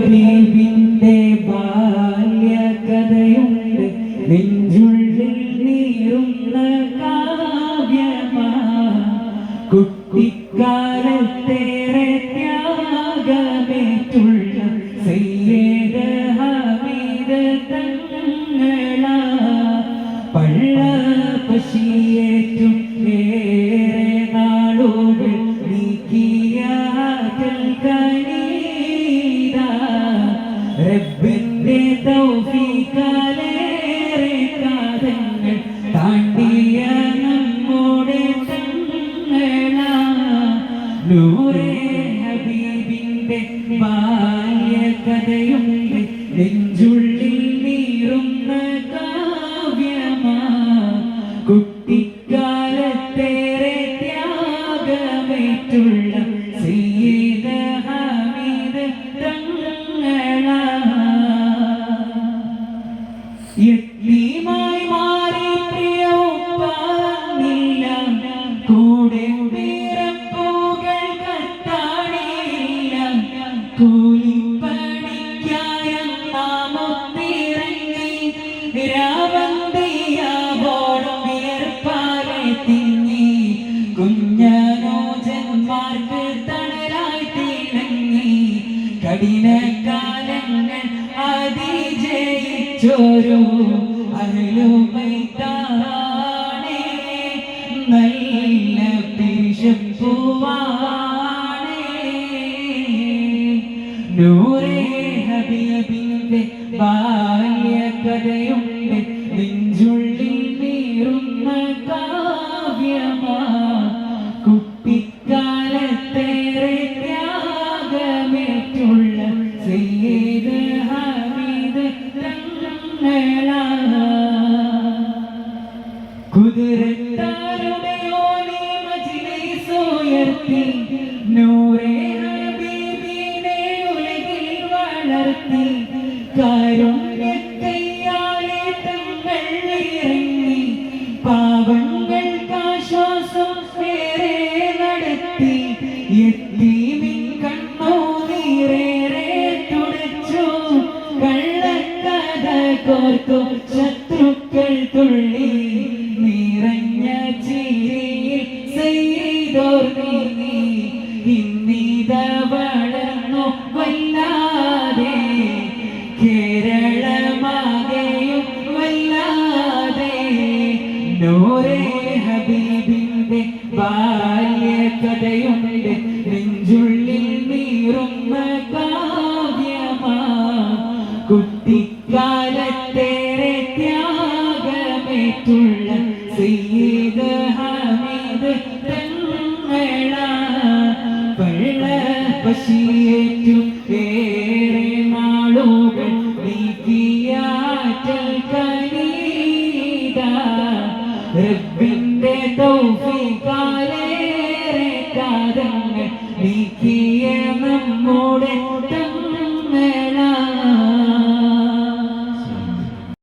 ഹബീബിന്റെ ബാല്യകഥയുണ്ട്. നെഞ്ചുള്ളിൽ നീറുന്ന കാവ്യമാ. കുട്ടിക്കാലത്തേറെ ത്യാഗമേറ്റുള്ള സയ്യേദ ഹമീദ് തങ്ങളാ പള്ള പശിയേറ്റും ഹബീബിന്റെ ബാല്യകഥയുണ്ട്. നെഞ്ചുള്ളിൽ നീറുന്ന കാവ്യമാ കാലങ്ങൾ അതിജയിച്ചോരോ അരുളുമൈത്താണേ നല്ല പിരിശപ്പുവാണേ നൂറേ ഹബീബിന്റെ ബാല്യകഥയുണ്ട്. നെഞ്ചുള്ളിൽ നീറുന്ന കാവ്യമാ. കുട്ടിക്കാലത്തേറെ ത്യാഗമേറ്റുള്ള സയ്യിദ് ഹമീദ് തങ്ങളാ. കുതിരത്താരുടെ ഓലി നൂറേ വളർത്തി ശത്രുക്കൾ തുള്ളി നിറഞ്ഞ ചിരിയിൽ ഹബീബിന്റെ ബാല്യകഥയുണ്ട് നെഞ്ചുള്ളിൽ നീറുന്ന കാവ്യമാ. കുട്ടിക്കാലത്തേറെ ത്യാഗമേറ്റുള്ള സയ്യിദ് ഹമീദ് തങ്ങളാ പള്ള പശിയേറ്റും ഏറെ നാളുകൾ നീക്കിയാറ്റൽ കനീത. റബ്ബിന്റെ തൗഫീഖാലേറെ കാതങ്ങൾ നീക്കിയ പ്രിയ നമ്മുടെ